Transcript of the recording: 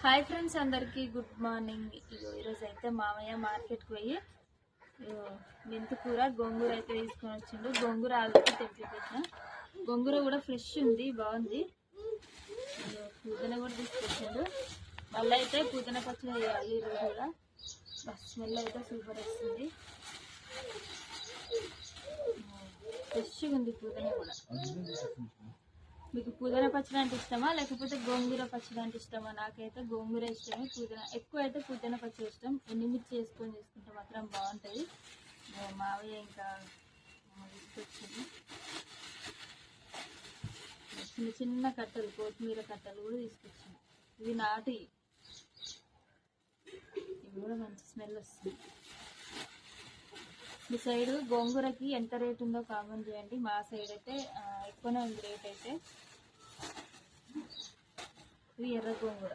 Hi friends అందరికీ good morning. ఈరోజు అయితే మామయ్య మార్కెట్కి పోయి ఇగో గోంగూర అయితే తీసుకొని వచ్చిండు. గోంగూర ఆలు తెంపి పెట్టిన. గోంగూర కూడా ఫ్రెష్ ఉంది బాగుంది. పూదన పుదీన కూడా తీసుకొచ్చిండు. మళ్ళీ అయితే పుదీన పచ్చడి వేయాలి ఈరోజు కూడా. స్మెల్ అయితే సూపర్ వస్తుంది. ఫ్రెష్గా ఉంది పుదీన కూడా. మీకు పుదీనా పచ్చడి అంటే ఇష్టమా? లేకపోతే గోంగూర పచ్చడి అంటే ఇష్టమా? నాకైతే గోంగూర ఇష్టమే. పుదీనా ఎక్కువ అయితే పుదీనా పచ్చడి ఇష్టం. ఎన్నిమిర్చి వేసుకొని చేసుకుంటే మాత్రం బాగుంటుంది. మావయ్య ఇంకా తీసుకొచ్చింది. చిన్న చిన్న కట్టలు కొత్తిమీర కట్టలు కూడా తీసుకొచ్చింది. ఇవి నాటి. ఇవి కూడా మంచి స్మెల్ వస్తుంది. మీ సైడ్ గోంగూరకి ఎంత రేట్ ఉందో కామెంట్ చేయండి. మా సైడ్ అయితే ఎక్కువనే ఉంది రేట్ అయితే. ఇది ఎర్ర గోంగూర.